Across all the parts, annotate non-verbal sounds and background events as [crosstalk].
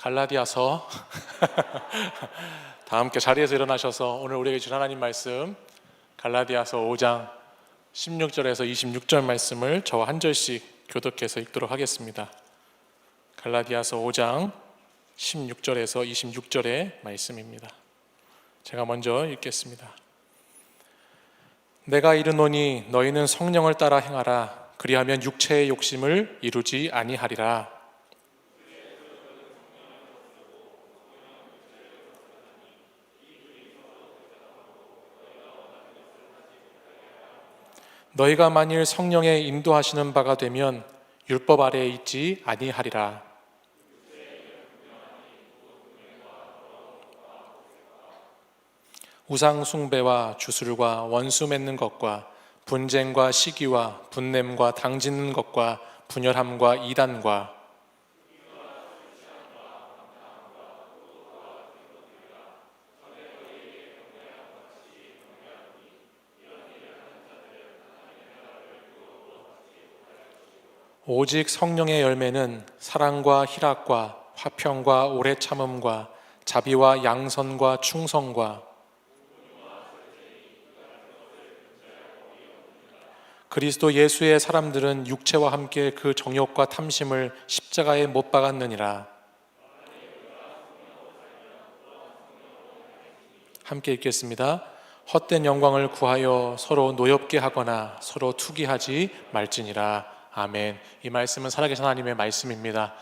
갈라디아서 [laughs] 다 함께 자리에서 일어나셔서 오늘 우리에게 준 하나님 말씀 갈라디아서 5장 16절에서 26절 말씀을 저와 한 절씩 교독해서 읽도록 하겠습니다. 갈라디아서 5장 16절에서 26절의 말씀입니다. 제가 먼저 읽겠습니다. 내가 이르노니 너희는 성령을 따라 행하라 그리하면 육체의 욕심을 이루지 아니하리라 너희가 만일 성령의 인도하시는 바가 되면 율법 아래에 있지 아니하리라. 우상 숭배와 주술과 원수 맺는 것과 분쟁과 시기와 분냄과 당짓는 것과 분열함과 이단과 오직 성령의 열매는 사랑과 희락과 화평과 오래 참음과 자비와 양선과 충성과 그리스도 예수의 사람들은 육체와 함께 그 정욕과 탐심을 십자가에 못 박았느니라. 함께 읽겠습니다. 헛된 영광을 구하여 서로 노엽게 하거나 서로 투기하지 말지니라. 아멘. 이 말씀은 살아계신 하나님의 말씀입니다.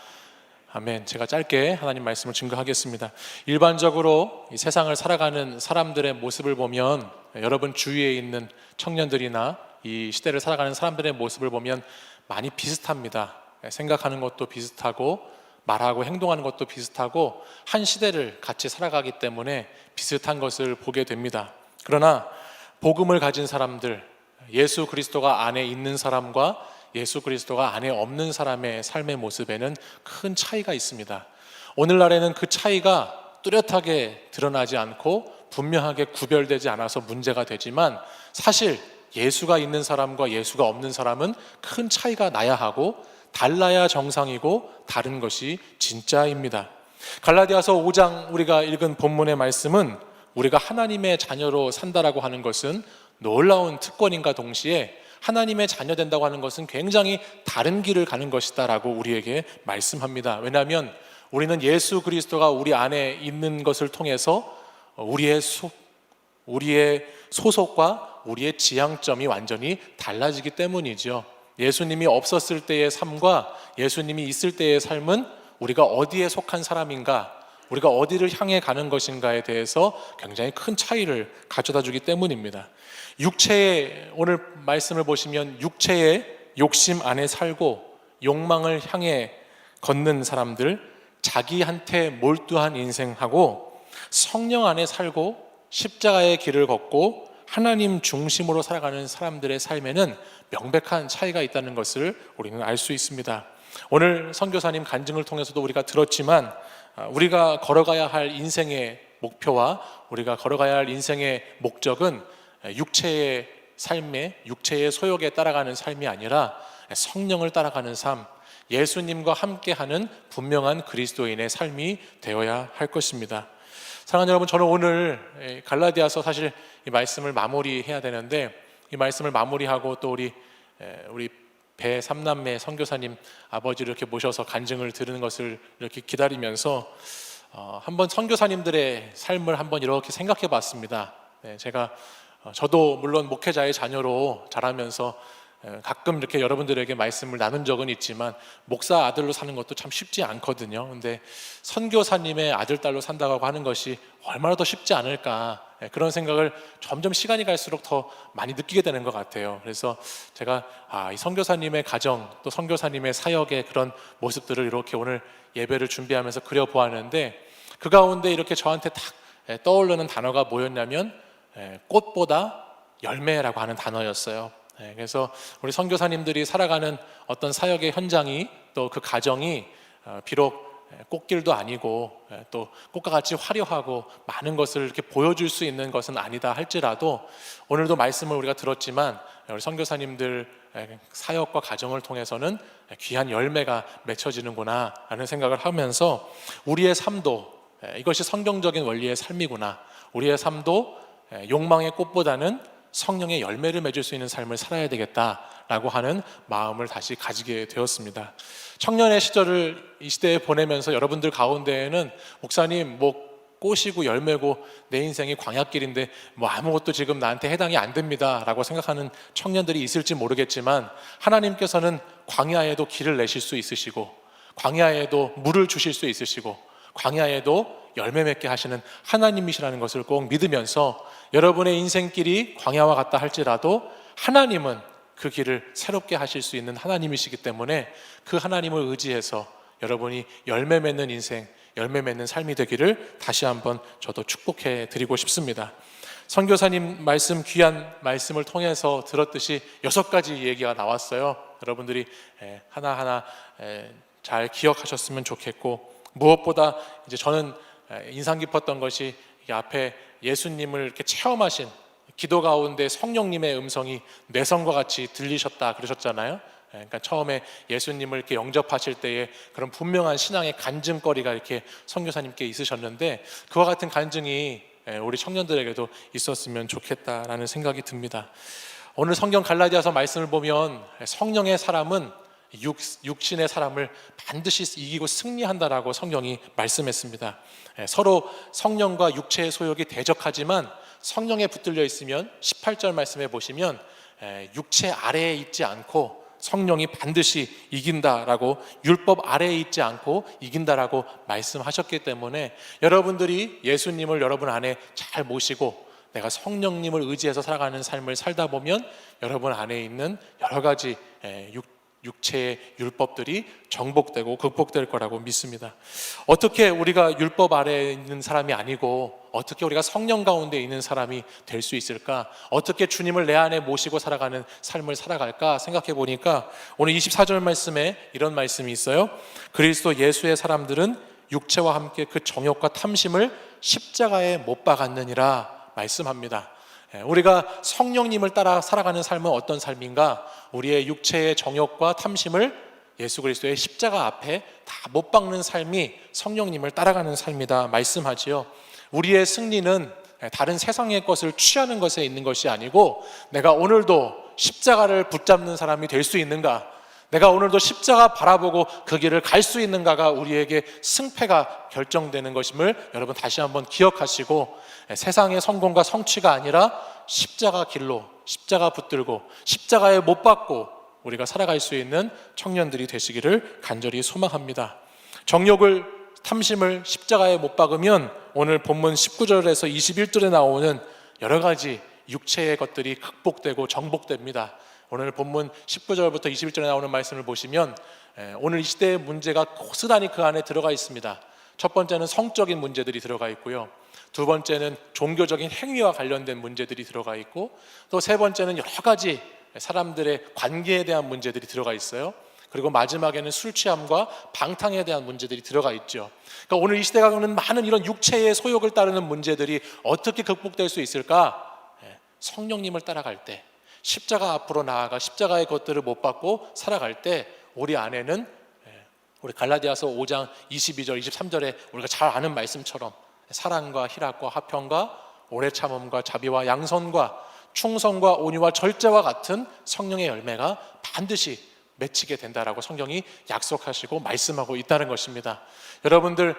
아멘. 제가 짧게 하나님 말씀을 증거하겠습니다. 일반적으로 이 세상을 살아가는 사람들의 모습을 보면 여러분 주위에 있는 청년들이나 이 시대를 살아가는 사람들의 모습을 보면 많이 비슷합니다. 생각하는 것도 비슷하고 말하고 행동하는 것도 비슷하고 한 시대를 같이 살아가기 때문에 비슷한 것을 보게 됩니다. 그러나 복음을 가진 사람들, 예수 그리스도가 안에 있는 사람과 예수 그리스도가 안에 없는 사람의 삶의 모습에는 큰 차이가 있습니다. 오늘날에는 그 차이가 뚜렷하게 드러나지 않고 분명하게 구별되지 않아서 문제가 되지만 사실 예수가 있는 사람과 예수가 없는 사람은 큰 차이가 나야 하고 달라야 정상이고 다른 것이 진짜입니다. 갈라디아서 5장 우리가 읽은 본문의 말씀은 우리가 하나님의 자녀로 산다라고 하는 것은 놀라운 특권인가 동시에 하나님의 자녀 된다고 하는 것은 굉장히 다른 길을 가는 것이다라고 우리에게 말씀합니다. 왜냐하면 우리는 예수 그리스도가 우리 안에 있는 것을 통해서 우리의 소, 우리의 소속과 우리의 지향점이 완전히 달라지기 때문이죠. 예수님이 없었을 때의 삶과 예수님이 있을 때의 삶은 우리가 어디에 속한 사람인가, 우리가 어디를 향해 가는 것인가에 대해서 굉장히 큰 차이를 가져다 주기 때문입니다. 육체의 오늘 말씀을 보시면 육체의 욕심 안에 살고 욕망을 향해 걷는 사람들, 자기한테 몰두한 인생하고 성령 안에 살고 십자가의 길을 걷고 하나님 중심으로 살아가는 사람들의 삶에는 명백한 차이가 있다는 것을 우리는 알 수 있습니다. 오늘 선교사님 간증을 통해서도 우리가 들었지만 아, 우리가 걸어가야 할 인생의 목표와 우리가 걸어가야 할 인생의 목적은 육체의 삶에 육체의 소욕에 따라가는 삶이 아니라 성령을 따라가는 삶, 예수님과 함께하는 분명한 그리스도인의 삶이 되어야 할 것입니다. 사랑하는 여러분, 저는 오늘 갈라디아서 사실 이 말씀을 마무리해야 되는데 이 말씀을 마무리하고 또 우리 우리 배 삼남매 선교사님 아버지를 이렇게 모셔서 간증을 들은 것을 이렇게 기다리면서 어, 한번 선교사님들의 삶을 한번 이렇게 생각해 봤습니다. 네, 제가 어, 저도 물론 목회자의 자녀로 자라면서 가끔 이렇게 여러분들에게 말씀을 나눈 적은 있지만 목사 아들로 사는 것도 참 쉽지 않거든요. 근데 선교사님의 아들 딸로 산다고 하는 것이 얼마나 더 쉽지 않을까 그런 생각을 점점 시간이 갈수록 더 많이 느끼게 되는 것 같아요. 그래서 제가 아, 이 선교사님의 가정 또 선교사님의 사역의 그런 모습들을 이렇게 오늘 예배를 준비하면서 그려 보았는데 그 가운데 이렇게 저한테 딱 떠오르는 단어가 뭐였냐면 꽃보다 열매라고 하는 단어였어요. 네, 그래서 우리 선교사님들이 살아가는 어떤 사역의 현장이 또 그 가정이 어, 비록 예, 꽃길도 아니고 예, 또 꽃과 같이 화려하고 많은 것을 이렇게 보여줄 수 있는 것은 아니다 할지라도 오늘도 말씀을 우리가 들었지만 우리 선교사님들 예, 사역과 가정을 통해서는 귀한 열매가 맺혀지는구나 라는 생각을 하면서 우리의 삶도 예, 이것이 성경적인 원리의 삶이구나. 우리의 삶도 예, 욕망의 꽃보다는 성령의 열매를 맺을 수 있는 삶을 살아야 되겠다라고 하는 마음을 다시 가지게 되었습니다. 청년의 시절을 이 시대에 보내면서 여러분들 가운데에는 목사님 뭐 꽃이고 열매고 내 인생이 광야길인데 뭐 아무것도 지금 나한테 해당이 안 됩니다라고 생각하는 청년들이 있을지 모르겠지만 하나님께서는 광야에도 길을 내실 수 있으시고 광야에도 물을 주실 수 있으시고 광야에도 열매 맺게 하시는 하나님이시라는 것을 꼭 믿으면서 여러분의 인생길이 광야와 같다 할지라도 하나님은 그 길을 새롭게 하실 수 있는 하나님이시기 때문에 그 하나님을 의지해서 여러분이 열매 맺는 인생, 열매 맺는 삶이 되기를 다시 한번 저도 축복해 드리고 싶습니다. 선교사님 말씀 귀한 말씀을 통해서 들었듯이 여섯 가지 얘기가 나왔어요. 여러분들이 에, 하나하나 에, 잘 기억하셨으면 좋겠고 무엇보다 이제 저는 에, 인상 깊었던 것이 이 앞에 예수님을 이렇게 체험하신 기도 가운데 성령님의 음성이 뇌성과 같이 들리셨다 그러셨잖아요. 예, 그러니까 처음에 예수님을 이렇게 영접하실 때에 그런 분명한 신앙의 간증거리가 이렇게 선교사님께 있으셨는데 그와 같은 간증이 예, 우리 청년들에게도 있었으면 좋겠다라는 생각이 듭니다. 오늘 성경 갈라디아서 말씀을 보면 성령의 사람은 육, 육신의 사람을 반드시 이기고 승리한다라고 성경이 말씀했습니다. 예, 서로 성령과 육체의 소욕이 대적하지만 성령에 붙들려 있으면 18절 말씀해 보시면 에, 육체 아래에 있지 않고 성령이 반드시 이긴다라고 율법 아래에 있지 않고 이긴다라고 말씀하셨기 때문에 여러분들이 예수님을 여러분 안에 잘 모시고 내가 성령님을 의지해서 살아가는 삶을 살다 보면 여러분 안에 있는 여러 가지 에, 육, 육체의 율법들이 정복되고 극복될 거라고 믿습니다. 어떻게 우리가 율법 아래에 있는 사람이 아니고 어떻게 우리가 성령 가운데 있는 사람이 될 수 있을까? 어떻게 주님을 내 안에 모시고 살아가는 삶을 살아갈까 생각해 보니까 오늘 24절 말씀에 이런 말씀이 있어요. 그리스도 예수의 사람들은 육체와 함께 그 정욕과 탐심을 십자가에 못 박았느니라 말씀합니다. 예, 우리가 성령님을 따라 살아가는 삶은 어떤 삶인가? 우리의 육체의 정욕과 탐심을 예수 그리스도의 십자가 앞에 다 못 박는 삶이 성령님을 따라가는 삶이다 말씀하지요. 우리의 승리는 다른 세상의 것을 취하는 것에 있는 것이 아니고 내가 오늘도 십자가를 붙잡는 사람이 될 수 있는가? 내가 오늘도 십자가 바라보고 그 길을 갈 수 있는가가 우리에게 승패가 결정되는 것임을 여러분 다시 한번 기억하시고 세상의 성공과 성취가 아니라 십자가 길로 십자가 붙들고 십자가에 못 박고 우리가 살아갈 수 있는 청년들이 되시기를 간절히 소망합니다. 정욕을 탐심을 십자가에 못 박으면 오늘 본문 19절에서 21절에 나오는 여러 가지 육체의 것들이 극복되고 정복됩니다. 오늘 본문 19절부터 21절에 나오는 말씀을 보시면 오늘 이 시대의 문제가 고스란히 그 안에 들어가 있습니다. 첫 번째는 성적인 문제들이 들어가 있고요. 두 번째는 종교적인 행위와 관련된 문제들이 들어가 있고 또 세 번째는 여러 가지 사람들의 관계에 대한 문제들이 들어가 있어요. 그리고 마지막에는 술 취함과 방탕에 대한 문제들이 들어가 있죠. 그러니까 오늘 이 시대가 겪는 많은 이런 육체의 소욕을 따르는 문제들이 어떻게 극복될 수 있을까? 성령님을 따라갈 때 십자가 앞으로 나아가 십자가의 것들을 못 받고 살아갈 때 우리 안에는 우리 갈라디아서 5장 22절 23절에 우리가 잘 아는 말씀처럼 사랑과 희락과 화평과 오래 참음과 자비와 양선과 충성과 온유와 절제와 같은 성령의 열매가 반드시 맺히게 된다라고 성경이 약속하시고 말씀하고 있다는 것입니다. 여러분들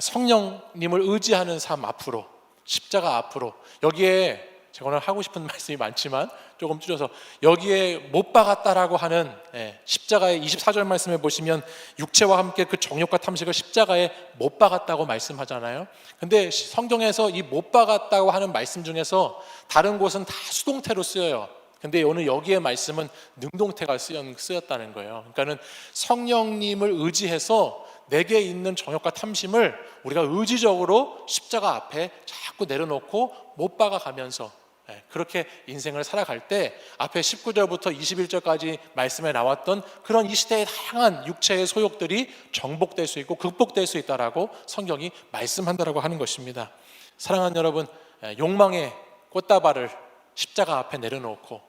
성령님을 의지하는 삶 앞으로 십자가 앞으로 여기에 제가 오늘 하고 싶은 [laughs] 말씀이 많지만 조금 줄여서 여기에 못 박았다라고 하는 예, 십자가의 24절 말씀에 보시면 육체와 함께 그 정욕과 탐식을 십자가에 못 박았다고 말씀하잖아요. 근데 성경에서 이 못 박았다고 하는 말씀 중에서 다른 곳은 다 수동태로 쓰여요. 근데 오늘 여기에 말씀은 능동태가 쓰였다는 거예요. 그러니까는 성령님을 의지해서 내게 있는 정욕과 탐심을 우리가 의지적으로 십자가 앞에 자꾸 내려놓고 못 박아 가면서 예, 그렇게 인생을 살아갈 때 앞에 19절부터 21절까지 말씀에 나왔던 그런 이 시대의 다양한 육체의 소욕들이 정복될 수 있고 극복될 수 있다라고 성경이 말씀한다라고 하는 것입니다. 사랑하는 여러분, 예, 욕망의 꽃다발을 십자가 앞에 내려놓고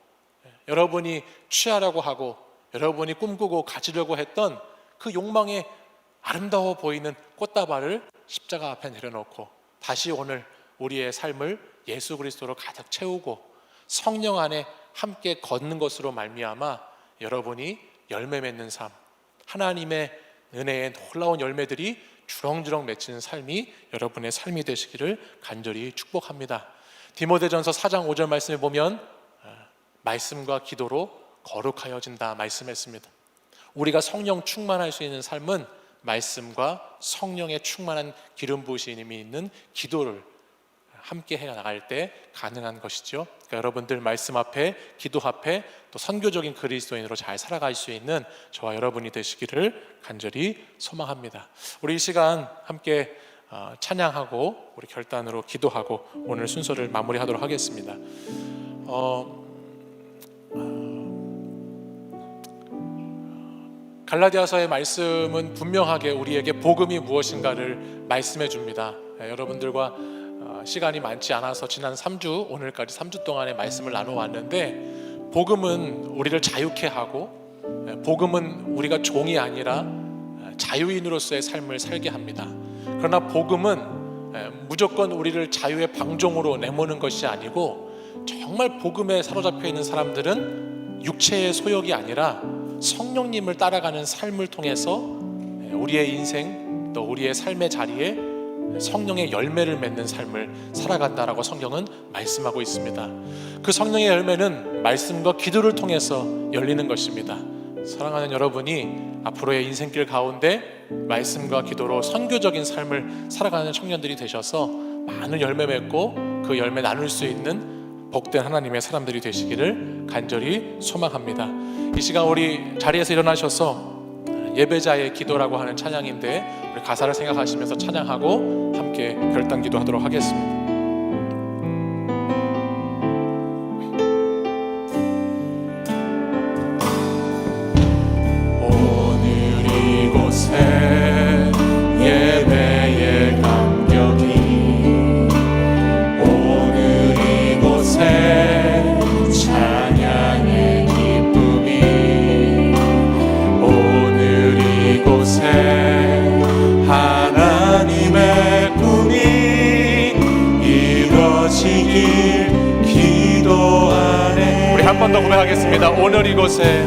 예, 여러분이 취하려고 하고 여러분이 꿈꾸고 가지려고 했던 그 욕망의 아름다워 보이는 꽃다발을 십자가 앞에 내려놓고 다시 오늘 우리의 삶을 예수 그리스도로 가득 채우고 성령 안에 함께 걷는 것으로 말미암아 여러분이 열매 맺는 삶, 하나님의 은혜의 놀라운 열매들이 주렁주렁 맺히는 삶이 여러분의 삶이 되시기를 간절히 축복합니다. 디모데전서 4장 5절 말씀에 보면 아, 말씀과 기도로 거룩하여진다 말씀했습니다. 우리가 성령 충만할 수 있는 삶은 말씀과 성령의 충만한 기름 부으심이 있는 기도를 함께 해 나갈 때 가능한 것이죠. 그러니까 여러분들 말씀 앞에 기도 앞에 또 선교적인 그리스도인으로 잘 살아갈 수 있는 저와 여러분이 되시기를 간절히 소망합니다. 우리 이 시간 함께 어, 찬양하고 우리 결단으로 기도하고 오늘 순서를 마무리하도록 하겠습니다. 어, 갈라디아서의 말씀은 분명하게 우리에게 복음이 무엇인가를 말씀해 줍니다. 예, 여러분들과 어, 시간이 많지 않아서 지난 3주 오늘까지 3주 동안의 말씀을 나눠 왔는데 복음은 우리를 자유케 하고 예, 복음은 우리가 종이 아니라 예, 자유인으로서의 삶을 살게 합니다. 그러나 복음은 예, 무조건 우리를 자유의 방종으로 내모는 것이 아니고 정말 복음에 사로잡혀 있는 사람들은 육체의 소욕이 아니라 성령님을 따라가는 삶을 통해서 우리의 인생 또 우리의 삶의 자리에 성령의 열매를 맺는 삶을 살아간다라고 성경은 말씀하고 있습니다. 그 성령의 열매는 말씀과 기도를 통해서 열리는 것입니다. 사랑하는 여러분이 앞으로의 인생길 가운데 말씀과 기도로 선교적인 삶을 살아가는 청년들이 되셔서 많은 열매 맺고 그 열매 나눌 수 있는 복된 하나님의 사람들이 되시기를 간절히 소망합니다. 이 시간 우리 자리에서 일어나셔서 예배자의 기도라고 하는 찬양인데 우리 가사를 생각하시면서 찬양하고 함께 결단 기도하도록 하겠습니다. 번 더 고백하겠습니다. 오늘 이곳에.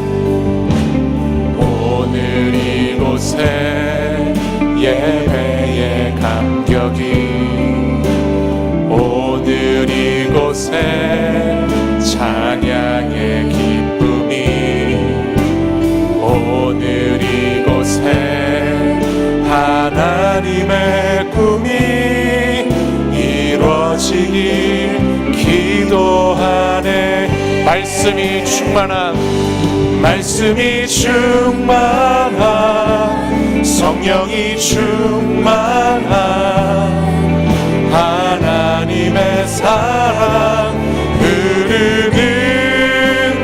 오늘 이곳에 예배의 감격이. 오늘 이곳에 찬양의 기쁨이. 오늘 이곳에 하나님의 꿈이 이루어지길 기도하네 말씀이 충만한 말씀이 충만한 성령이 충만한 하나님의 사랑 흐르는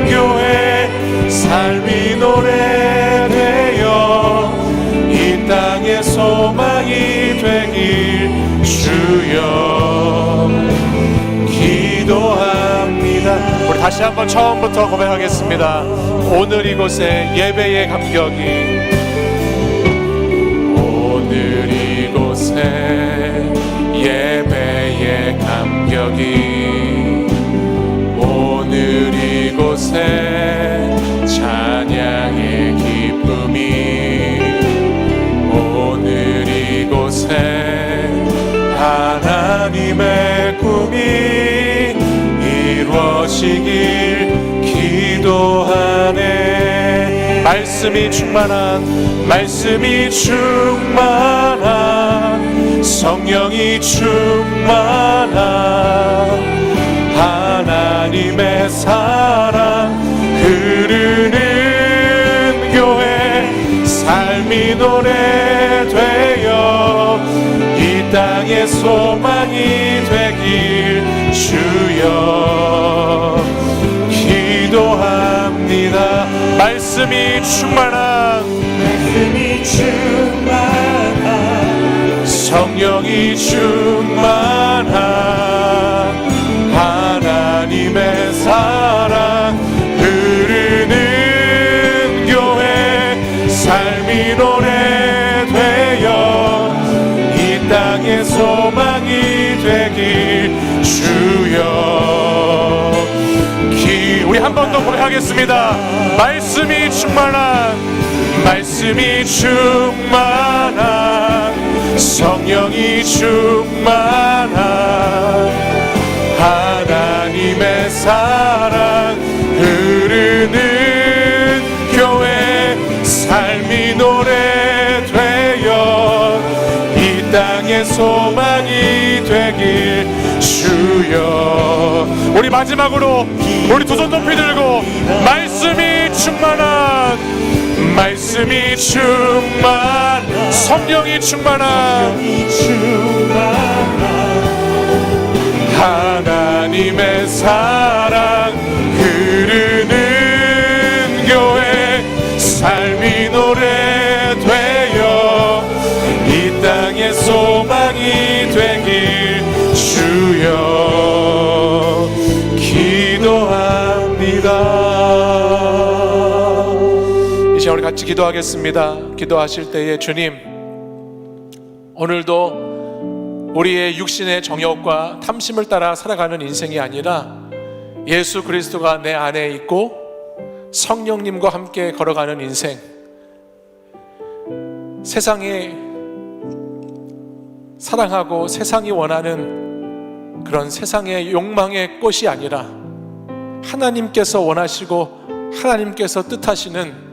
교회 삶이 노래되어 이 땅의 소망이 되길 주여 다시 한번 처음부터 고백하겠습니다. 오늘 이곳에 예배의 감격이 오늘 이곳에 예배의 감격이 오늘 이곳에 찬양의 기쁨 기도하네. 말씀이 충만한 말씀이 충만한 성령이 충만한 하나님의 사랑 흐르는 교회 삶이 노래되어 이 땅의 소망이 되길 주여 기도합니다. 말씀이 충만한 말씀이 충만한 성령이 충만한 하나님의 사랑 흐르는 교회 삶이 노래되어 이 땅의 소망이 되길 주여 기 우리 한 번 더 고백하겠습니다. 말씀이 충만한 말씀이 충만한 성령이 충만한 하나님의 사랑 흐르는 교회 삶이 노래되어 이 땅의 소망이 되길 주여. 우리 마지막으로 우리 두 손 높이 들고 말씀이 충만한 말씀이 충만 성령이 충만한 이 충만한 하나님의 사랑 주여 기도합니다 이 시간 우리 같이 기도하겠습니다 기도하실 때에 주님 오늘도 우리의 육신의 정욕과 탐심을 따라 살아가는 인생이 아니라 예수 그리스도가 내 안에 있고 성령님과 함께 걸어가는 인생. 세상에 사랑하고 세상이 원하는 그런 세상의 욕망의 꽃이 아니라 하나님께서 원하시고 하나님께서 뜻하시는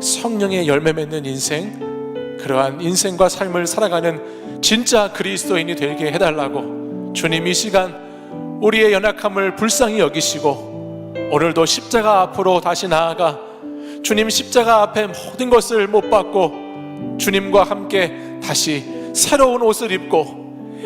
성령의 열매 맺는 인생, 그러한 인생과 삶을 살아가는 진짜 그리스도인이 되게 해달라고 주님 이 시간 우리의 연약함을 불쌍히 여기시고 오늘도 십자가 앞으로 다시 나아가 주님 십자가 앞에 모든 것을 못 받고 주님과 함께 다시 새로운 옷을 입고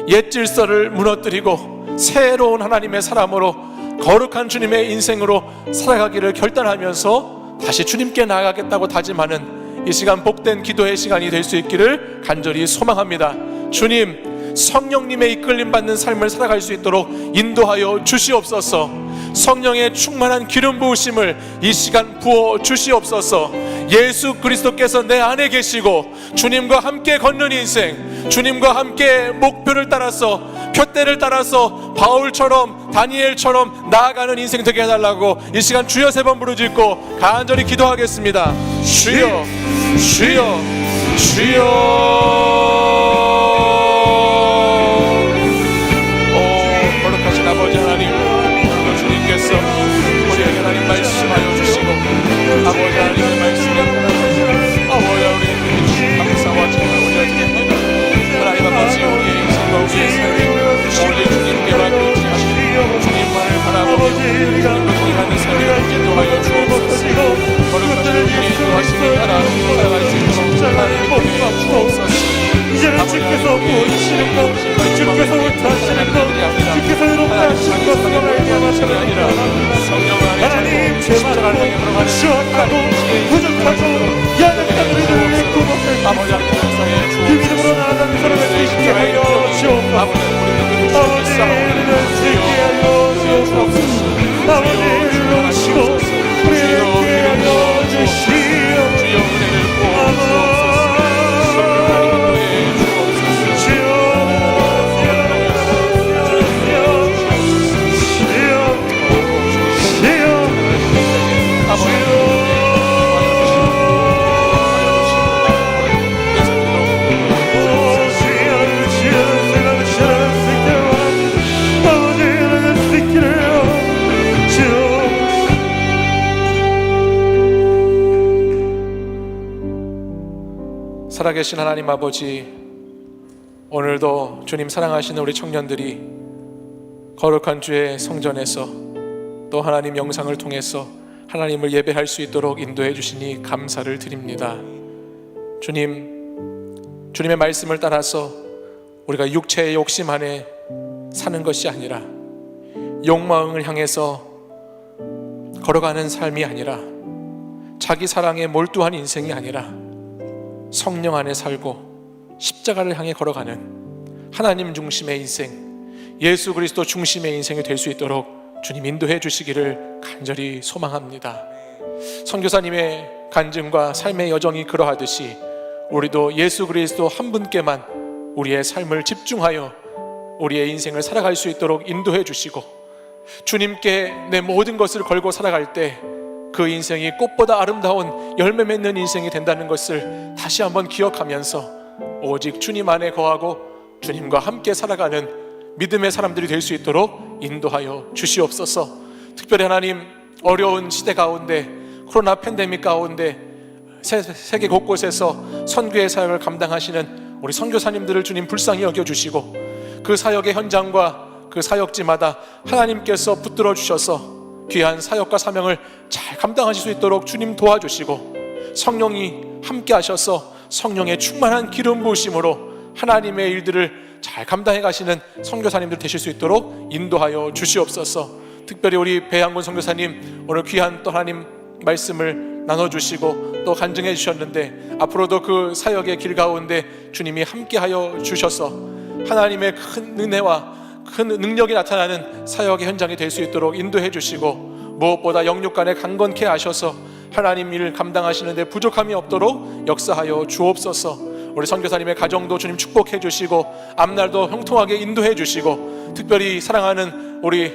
옛 질서를 무너뜨리고 새로운 하나님의 사람으로 거룩한 주님의 인생으로 살아가기를 결단하면서 다시 주님께 나아가겠다고 다짐하는 이 시간 복된 기도의 시간이 될 수 있기를 간절히 소망합니다. 주님, 성령님의 이끌림 받는 삶을 살아갈 수 있도록 인도하여 주시옵소서. 성령의 충만한 기름 부으심을 이 시간 부어 주시옵소서. 예수 그리스도께서 내 안에 계시고 주님과 함께 걷는 인생, 주님과 함께 목표를 따라서 표대를 따라서 바울처럼 다니엘처럼 나아가는 인생 되게 해달라고 이 시간 주여 세 번 부르짖고 간절히 기도하겠습니다. 주여, 주여, 주여. 주님과 동행하는 삶을 인도하여 주옵소서. 거룩하신 우리의 인도하심을 따라 살아갈 수 있도록 하나님 복주가 주옵소서. 이제는 주께서 보이시는 것 주께서 못하시는 것 주께서 이롭게 하시는 것을 말미암아 아니라 성령 안에 하나님 제발 추악하고 부족하고 연약한 아버지 하나님 역사에 그 믿음으로 나아가는 사람을 되시게 하여 주옵소서 살아계신 하나님 아버지 오늘도 주님 사랑하시는 우리 청년들이 거룩한 주의 성전에서 또 하나님 영상을 통해서 하나님을 예배할 수 있도록 인도해 주시니 감사를 드립니다. 주님, 주님의 말씀을 따라서 우리가 육체의 욕심 안에 사는 것이 아니라 욕망을 향해서 걸어가는 삶이 아니라 자기 사랑에 몰두한 인생이 아니라 성령 안에 살고 십자가를 향해 걸어가는 하나님 중심의 인생, 예수 그리스도 중심의 인생이 될 수 있도록 주님 인도해 주시기를 간절히 소망합니다. 선교사님의 간증과 삶의 여정이 그러하듯이 우리도 예수 그리스도 한 분께만 우리의 삶을 집중하여 우리의 인생을 살아갈 수 있도록 인도해 주시고 주님께 내 모든 것을 걸고 살아갈 때 그 인생이 꽃보다 아름다운 열매 맺는 인생이 된다는 것을 다시 한번 기억하면서 오직 주님 안에 거하고 주님과 함께 살아가는 믿음의 사람들이 될 수 있도록 인도하여 주시옵소서. 특별히 하나님 어려운 시대 가운데 코로나 팬데믹 가운데 세, 세계 곳곳에서 선교의 사역을 감당하시는 우리 선교사님들을 주님 불쌍히 여겨 주시고 그 사역의 현장과 그 사역지마다 하나님께서 붙들어 주셔서 귀한 사역과 사명을 잘 감당하실 수 있도록 주님 도와주시고 성령이 함께 하셔서 성령의 충만한 기름 부으심으로 하나님의 일들을 잘 감당해 가시는 선교사님들 되실 수 있도록 인도하여 주시옵소서. 특별히 우리 배양군 선교사님 오늘 귀한 또 하나님 말씀을 나눠 주시고 또 간증해 주셨는데 앞으로도 그 사역의 길 가운데 주님이 함께하여 주셔서 하나님의 큰 은혜와 큰 능력이 나타나는 사역의 현장이 될 수 있도록 인도해 주시고 무엇보다 영육 간에 강건케 하셔서 하나님 일을 감당하시는데 부족함이 없도록 역사하여 주옵소서. 우리 선교사님의 가정도 주님 축복해 주시고 앞날도 형통하게 인도해 주시고 특별히 사랑하는 우리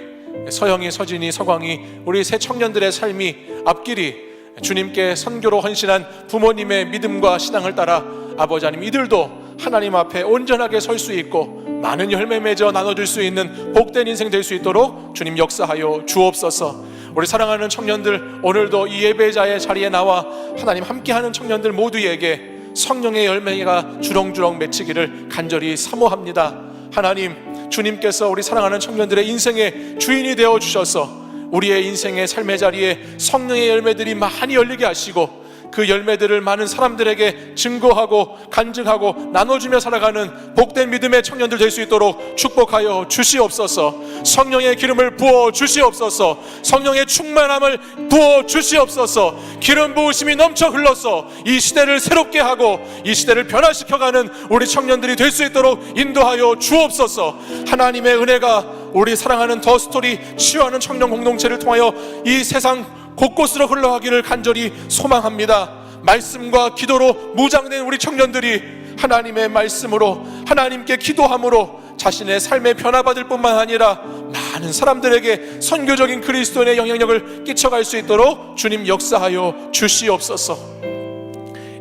서영이, 서진이, 서광이 우리 새 청년들의 삶이 앞길이 주님께 선교로 헌신한 부모님의 믿음과 신앙을 따라 아버지 하나님 이들도 하나님 앞에 온전하게 설 수 있고 많은 열매 맺어 나눠줄 수 있는 복된 인생 될 수 있도록 주님 역사하여 주옵소서. 우리 사랑하는 청년들 오늘도 이 예배자의 자리에 나와 하나님 함께하는 청년들 모두에게 성령의 열매가 주렁주렁 맺히기를 간절히 사모합니다. 하나님 주님께서 우리 사랑하는 청년들의 인생의 주인이 되어 주셔서 우리의 인생의 삶의 자리에 성령의 열매들이 많이 열리게 하시고 그 열매들을 많은 사람들에게 증거하고 간증하고 나눠주며 살아가는 복된 믿음의 청년들 될 수 있도록 축복하여 주시옵소서. 성령의 기름을 부어 주시옵소서. 성령의 충만함을 부어 주시옵소서. 기름 부으심이 넘쳐 흘러서 이 시대를 새롭게 하고 이 시대를 변화시켜가는 우리 청년들이 될 수 있도록 인도하여 주옵소서. 하나님의 은혜가 우리 사랑하는 더 스토리 치유하는 청년 공동체를 통하여 이 세상 곳곳으로 흘러가기를 간절히 소망합니다. 말씀과 기도로 무장된 우리 청년들이 하나님의 말씀으로 하나님께 기도함으로 자신의 삶에 변화받을 뿐만 아니라 많은 사람들에게 선교적인 그리스도인의 영향력을 끼쳐갈 수 있도록 주님 역사하여 주시옵소서.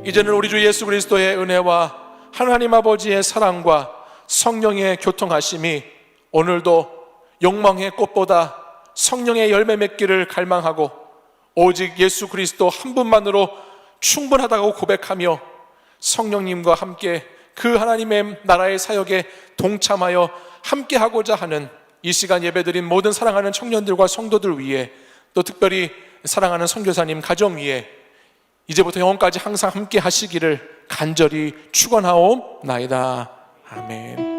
이제는 우리 주 예수 그리스도의 은혜와 하나님 아버지의 사랑과 성령의 교통하심이 오늘도 욕망의 꽃보다 성령의 열매 맺기를 갈망하고 오직 예수 그리스도 한 분만으로 충분하다고 고백하며 성령님과 함께 그 하나님의 나라의 사역에 동참하여 함께 하고자 하는 이 시간 예배드린 모든 사랑하는 청년들과 성도들 위해 또 특별히 사랑하는 선교사님 가정 위에 이제부터 영원까지 항상 함께 하시기를 간절히 축원하옵나이다. 아멘.